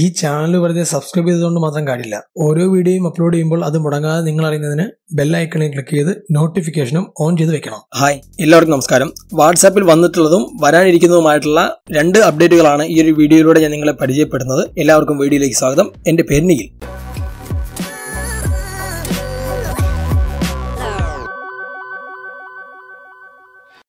ഈ ചാനൽ വെറുതെ സബ്സ്ക്രൈബ് ചെയ്തുകൊണ്ട് മാത്രം കാര്യമില്ല. ഓരോ വീഡിയോയും അപ്ലോഡ് ചെയ്യുമ്പോൾ അത് മുടങ്ങാതെ നിങ്ങൾ അറിയുന്നതിന് ബെൽ ഐക്കണിൽ ക്ലിക്ക് ചെയ്ത് നോട്ടിഫിക്കേഷനും ഓൺ ചെയ്ത് വെക്കണം. ഹായ് എല്ലാവർക്കും നമസ്കാരം. വാട്സാപ്പിൽ വന്നിട്ടുള്ളതും വരാനിരിക്കുന്നതുമായിട്ടുള്ള രണ്ട് അപ്ഡേറ്റുകളാണ് ഈ ഒരു വീഡിയോയിലൂടെ ഞാൻ നിങ്ങളെ പരിചയപ്പെടുന്നത്. എല്ലാവർക്കും വീഡിയോയിലേക്ക് സ്വാഗതം. എന്റെ പേര് നിഖിൽ.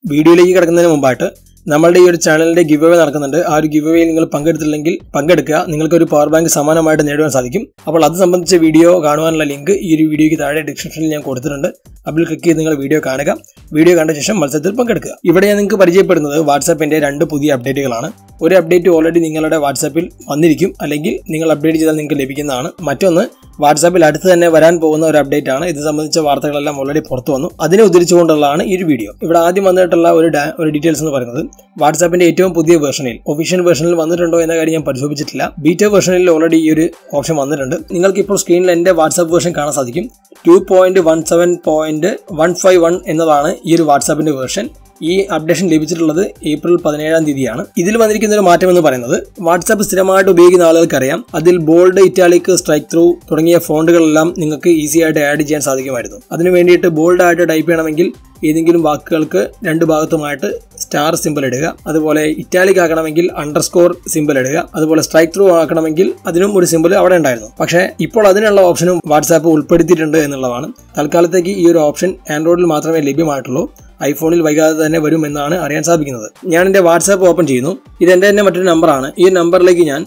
വീഡിയോയിലേക്ക് കിടക്കുന്നതിന് മുമ്പായിട്ട് നമ്മളുടെ ഈ ഒരു ചാനലിന്റെ ഗിവ് അവേ നടക്കുന്നുണ്ട്. ആ ഒരു ഗിവ് നിങ്ങൾ പങ്കെടുത്തില്ലെങ്കിൽ പങ്കെടുക്കുക. നിങ്ങൾക്ക് ഒരു പവർ ബാങ്ക് സമാനമായിട്ട് നേടുവാൻ സാധിക്കും. അപ്പോൾ അത് സംബന്ധിച്ച വീഡിയോ കാണുവാനുള്ള ലിങ്ക് ഈ ഒരു വീഡിയോയ്ക്ക് താഴെ ഡിസ്ക്രിപ്ഷനിൽ ഞാൻ കൊടുത്തിട്ടുണ്ട്. അതിൽ ക്ലിക്ക് ചെയ്ത് നിങ്ങൾ വീഡിയോ കാണുക. വീഡിയോ കണ്ട ശേഷം മത്സരത്തിൽ പങ്കെടുക്കുക. ഇവിടെ ഞാൻ നിങ്ങൾക്ക് പരിചയപ്പെടുന്നത് വാട്സാപ്പിന്റെ രണ്ട് പുതിയ അപ്ഡേറ്റുകളാണ് ഒരു അപ്ഡേറ്റ് ഓൾറെഡി നിങ്ങളുടെ വാട്സാപ്പിൽ വന്നിരിക്കും. അല്ലെങ്കിൽ നിങ്ങൾ അപ്ഡേറ്റ് ചെയ്താൽ നിങ്ങൾക്ക് ലഭിക്കുന്നതാണ്. മറ്റൊന്ന് വാട്സാപ്പിൽ അടുത്ത് തന്നെ വരാൻ പോകുന്ന ഒരു അപ്ഡേറ്റ് ആണ്. ഇത് സംബന്ധിച്ച വാർത്തകളെല്ലാം ഓൾറെഡി പുറത്തു വന്നു. അതിനെ ഉദ്ധരിച്ചുകൊണ്ടുള്ളതാണ് ഈ ഒരു വീഡിയോ ഇവിടെ ആദ്യം വന്നിട്ടുള്ള ഒരു ഒരു ഡീറ്റെയിൽസ് എന്ന് പറയുന്നത് വാട്സാപ്പിന്റെ ഏറ്റവും പുതിയ വേർഷനിൽ ഒഫീഷ്യൽ വേർഷനിൽ വന്നിട്ടുണ്ടോ എന്ന കാര്യം ഞാൻ പരിശോധിച്ചിട്ടില്ല. ബീറ്റ വേർഷനിൽ ഓൾറെഡി ഈ ഒരു ഓപ്ഷൻ വന്നിട്ടുണ്ട്. നിങ്ങൾക്ക് ഇപ്പോൾ സ്ക്രീനിൽ എന്റെ വാട്സാപ്പ് വേർഷൻ കാണാൻ സാധിക്കും. Two point one seven point one five one എന്നതാണ് ഈ ഒരു വാട്സാപ്പിന്റെ വേർഷൻ ഈ അപ്ഡേഷൻ ലഭിച്ചിട്ടുള്ളത് ഏപ്രിൽ പതിനേഴാം തീയതിയാണ്. ഇതിൽ വന്നിരിക്കുന്ന ഒരു മാറ്റം എന്ന് പറയുന്നത് വാട്സാപ്പ് സ്ഥിരമായിട്ട് ഉപയോഗിക്കുന്ന ആളുകൾക്കറിയാം. അതിൽ ബോൾഡ് ഇറ്റാലിക് സ്ട്രൈക്ക് ത്രൂ തുടങ്ങിയ ഫോണ്ടുകളെല്ലാം നിങ്ങൾക്ക് ഈസി ആയിട്ട് ആഡ് ചെയ്യാൻ സാധിക്കുമായിരുന്നു. അതിനു വേണ്ടിയിട്ട് ബോൾഡ് ആയിട്ട് ടൈപ്പ് ചെയ്യണമെങ്കിൽ ഏതെങ്കിലും വാക്കുകൾക്ക് രണ്ട് ഭാഗത്തുമായിട്ട് സ്റ്റാർ സിമ്പിൾ ഇടുക അതുപോലെ ഇറ്റാലിക് ആക്കണമെങ്കിൽ അണ്ടർസ്കോർ സിമ്പിൾ ഇടുക അതുപോലെ സ്ട്രൈക്ക് ത്രൂ ആക്കണമെങ്കിൽ അതിനും ഒരു സിമ്പിൾ അവിടെ ഉണ്ടായിരുന്നു. പക്ഷേ ഇപ്പോൾ അതിനുള്ള ഓപ്ഷനും വാട്സാപ്പ് ഉൾപ്പെടുത്തിയിട്ടുണ്ട് എന്നുള്ളതാണ്. തൽക്കാലത്തേക്ക് ഈ ഒരു ഓപ്ഷൻ ആൻഡ്രോയിഡിൽ മാത്രമേ ലഭ്യമായിട്ടുള്ളൂ. ഐഫോണിൽ വൈകാതെ തന്നെ വരുമെന്നാണ് അറിയാൻ സാധിക്കുന്നത്. ഞാൻ എന്റെ വാട്സാപ്പ് ഓപ്പൺ ചെയ്യുന്നു. ഇത് എന്റെ തന്നെ മറ്റൊരു നമ്പറാണ്. ഈ നമ്പറിലേക്ക് ഞാൻ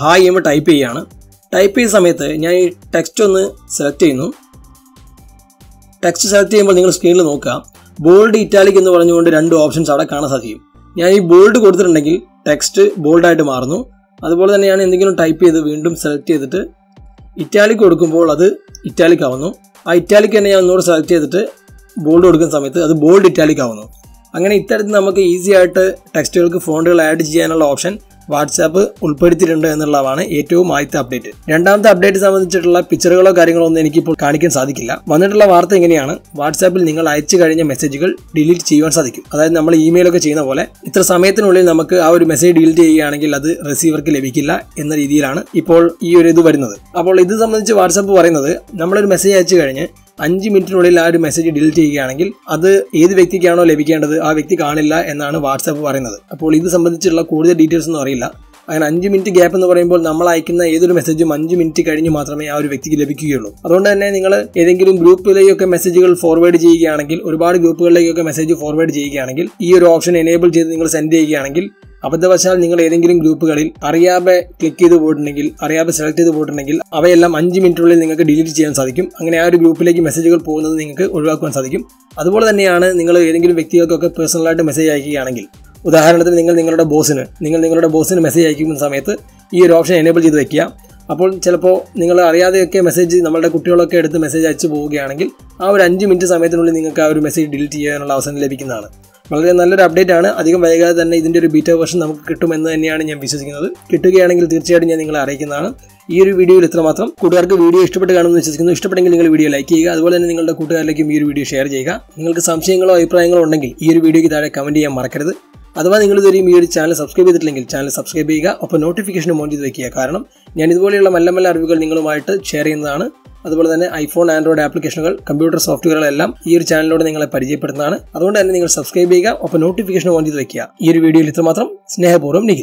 ഹായ് എന്ന് ടൈപ്പ് ചെയ്യുകയാണ്. ടൈപ്പ് ചെയ്യുന്ന സമയത്ത് ഞാൻ ഈ ടെക്സ്റ്റ് ഒന്ന് സെലക്ട് ചെയ്യുന്നു. ടെക്സ്റ്റ് സെലക്ട് ചെയ്യുമ്പോൾ നിങ്ങൾ സ്ക്രീനിൽ നോക്കുക. ബോൾഡ് ഇറ്റാലിക് എന്ന് പറഞ്ഞുകൊണ്ട് രണ്ട് ഓപ്ഷൻസ് അവിടെ കാണാൻ സാധിക്കും. ഞാൻ ഈ ബോൾഡ് കൊടുത്തിട്ടുണ്ടെങ്കിൽ ടെക്സ്റ്റ് ബോൾഡായിട്ട് മാറുന്നു. അതുപോലെ തന്നെ ഞാൻ എന്തെങ്കിലും ടൈപ്പ് ചെയ്ത് വീണ്ടും സെലക്ട് ചെയ്തിട്ട് ഇറ്റാലിക് കൊടുക്കുമ്പോൾ അത് ഇറ്റാലിക് ആവുന്നു. ആ ഇറ്റാലിക് തന്നെ ഞാൻ ഒന്നുകൂടെ സെലക്ട് ചെയ്തിട്ട് ബോൾഡ് കൊടുക്കുന്ന സമയത്ത് അത് ബോൾഡ് ഇറ്റാലിക് ആവുന്നു. അങ്ങനെ ഇത്തരത്തിൽ നമുക്ക് ഈസി ആയിട്ട് ടെക്സ്റ്റുകൾക്ക് ഫോണ്ടുകൾ ആഡ് ചെയ്യാനുള്ള ഓപ്ഷൻ വാട്സാപ്പ് ഉൾപ്പെടുത്തിയിട്ടുണ്ട് എന്നുള്ളതാണ് ഏറ്റവും ആദ്യത്തെ അപ്ഡേറ്റ് രണ്ടാമത്തെ അപ്ഡേറ്റ് സംബന്ധിച്ചിട്ടുള്ള പിക്ചറുകളോ കാര്യങ്ങളോ ഒന്നും എനിക്കിപ്പോൾ കാണിക്കാൻ സാധിക്കില്ല. വന്നിട്ടുള്ള വാർത്ത എങ്ങനെയാണ് വാട്സാപ്പിൽ നിങ്ങൾ അയച്ചു കഴിഞ്ഞ മെസ്സേജുകൾ ഡിലീറ്റ് ചെയ്യുവാൻ സാധിക്കും. അതായത് നമ്മൾ ഇമെയിലൊക്കെ ചെയ്യുന്ന പോലെ ഇത്ര സമയത്തിനുള്ളിൽ നമുക്ക് ആ ഒരു മെസ്സേജ് ഡിലീറ്റ് ചെയ്യുകയാണെങ്കിൽ അത് റിസീവർക്ക് ലഭിക്കില്ല എന്ന രീതിയിലാണ് ഇപ്പോൾ ഈ ഒരു ഇത് വരുന്നത്. അപ്പോൾ ഇത് സംബന്ധിച്ച് വാട്സാപ്പ് പറയുന്നത് നമ്മളൊരു മെസ്സേജ് അയച്ചു കഴിഞ്ഞ് അഞ്ച് മിനിറ്റിനുള്ളിൽ ആ ഒരു മെസ്സേജ് ഡിലീറ്റ് ചെയ്യുകയാണെങ്കിൽ അത് ഏത് വ്യക്തിക്കാണോ ലഭിക്കേണ്ടത് ആ വ്യക്തി കാണില്ല എന്നാണ് വാട്സാപ്പ് പറയുന്നത്. അപ്പോൾ ഇത് സംബന്ധിച്ചുള്ള കൂടുതൽ ഡീറ്റെയിൽസ് ഒന്നും അറിയില്ല. അങ്ങനെ അഞ്ച് മിനിറ്റ് ഗ്യാപ്പ് എന്ന് പറയുമ്പോൾ നമ്മൾ അയക്കുന്ന ഏതൊരു മെസ്സേജും അഞ്ച് മിനിറ്റ് കഴിഞ്ഞ് മാത്രമേ ആ ഒരു വ്യക്തിക്ക് ലഭിക്കുകയുള്ളൂ. അതുകൊണ്ട് തന്നെ നിങ്ങൾ ഏതെങ്കിലും ഗ്രൂപ്പിലേക്കൊക്കെ മെസ്സേജുകൾ ഫോർവേഡ് ചെയ്യുകയാണെങ്കിൽ ഒരുപാട് ഗ്രൂപ്പുകളിലേക്കൊക്കെ മെസ്സേജ് ഫോർവേഡ് ചെയ്യുകയാണെങ്കിൽ ഈ ഒരു ഓപ്ഷൻ എനേബിൾ ചെയ്ത് നിങ്ങൾ സെൻഡ് ചെയ്യുകയാണെങ്കിൽ അബദ്ധവശാൽ നിങ്ങൾ ഏതെങ്കിലും ഗ്രൂപ്പുകളിൽ അറിയാതെ ക്ലിക്ക് ചെയ്ത് പോയിട്ടുണ്ടെങ്കിൽ അറിയാതെ സെലക്ട് ചെയ്ത് പോയിട്ടുണ്ടെങ്കിൽ അവയെല്ലാം അഞ്ച് മിനിറ്റിനുള്ളിൽ നിങ്ങൾക്ക് ഡിലീറ്റ് ചെയ്യാൻ സാധിക്കും. അങ്ങനെ ആ ഒരു ഗ്രൂപ്പിലേക്ക് മെസ്സേജുകൾ പോകുന്നത് നിങ്ങൾക്ക് ഒഴിവാക്കുവാൻ സാധിക്കും. അതുപോലെ തന്നെയാണ് നിങ്ങൾ ഏതെങ്കിലും വ്യക്തികൾക്കൊക്കെ പേഴ്സണലായിട്ട് മെസ്സേജ് അയക്കുകയാണെങ്കിൽ ഉദാഹരണത്തിന് നിങ്ങൾ നിങ്ങളുടെ ബോസിന് നിങ്ങൾ നിങ്ങളുടെ ബോസിന് മെസ്സേജ് അയക്കുന്ന സമയത്ത് ഈ ഒരു ഓപ്ഷൻ എനേബിൾ ചെയ്ത് വെക്കുക. അപ്പോൾ ചിലപ്പോൾ നിങ്ങൾ അറിയാതെയൊക്കെ മെസ്സേജ് നമ്മളുടെ കുട്ടികളൊക്കെ എടുത്ത് മെസ്സേജ് അയച്ചു പോവുകയാണെങ്കിൽ ആ ഒരു അഞ്ച് മിനിറ്റ് സമയത്തിനുള്ളിൽ നിങ്ങൾക്ക് ആ ഒരു മെസ്സേജ് ഡിലീറ്റ് ചെയ്യാനുള്ള അവസരം ലഭിക്കുന്നതാണ്. വളരെ നല്ലൊരു അപ്ഡേറ്റ് ആണ്. അധികം വൈകാതെ തന്നെ ഇതിന്റെ ഒരു ബീറ്റ വേർഷൻ നമുക്ക് കിട്ടുമെന്ന് തന്നെയാണ് ഞാൻ വിശ്വസിക്കുന്നത്. കിട്ടുകയാണെങ്കിൽ തീർച്ചയായിട്ടും ഞാൻ നിങ്ങളെ അറിയിക്കുന്നതാണ്. ഈ ഒരു വീഡിയോയിൽ ഇത്രമാത്രം കൂട്ടുകാർക്ക് വീഡിയോ ഇഷ്ടപ്പെട്ട് കാണുമെന്ന് വിശ്വസിക്കുന്നു. ഇഷ്ടപ്പെട്ടെങ്കിൽ നിങ്ങൾ വീഡിയോ ലൈക്ക് ചെയ്യുക. അതുപോലെ തന്നെ നിങ്ങളുടെ കൂട്ടുകാരിലേക്കും ഈ ഒരു വീഡിയോ ഷെയർ ചെയ്യുക. നിങ്ങൾക്ക് സംശയങ്ങളോ അഭിപ്രായങ്ങളോ ഉണ്ടെങ്കിൽ ഈ ഒരു വീഡിയോയ്ക്ക് താഴെ കമന്റ് ചെയ്യാൻ മറക്കരുത്. അഥവാ നിങ്ങൾ ഇതുവരെയും ഈ ഒരു ചാനൽ സബ്സ്ക്രൈബ് ചെയ്തിട്ടില്ലെങ്കിൽ ചാനൽ സബ്സ്ക്രൈബ് ചെയ്യുക. അപ്പോൾ നോട്ടിഫിക്കേഷൻ ഓൺ ചെയ്ത് വയ്ക്കുക കാരണം ഞാൻ ഇതുപോലെയുള്ള നല്ല നല്ല അറിവുകൾ നിങ്ങളുമായിട്ട് ഷെയർ ചെയ്യുന്നതാണ്. അതുപോലെ തന്നെ ഐഫോൺ ആൻഡ്രോയിഡ് ആപ്ലിക്കേഷനുകൾ കമ്പ്യൂട്ടർ സോഫ്റ്റ്വെയറുകളെല്ലാം ഈ ഒരു ചാനലിലൂടെ നിങ്ങളെ പരിചയപ്പെടുന്നതാണ് അതുകൊണ്ട് തന്നെ നിങ്ങൾ സബ്സ്ക്രൈബ് ചെയ്യുക ഒപ്പം നോട്ടിഫിക്കേഷൻ ഓൺ ചെയ്ത് വെക്കുക. ഈ ഒരു വീഡിയോയിൽ ഇത്രമാത്രം. സ്നേഹപൂർവം നിഖിൽ.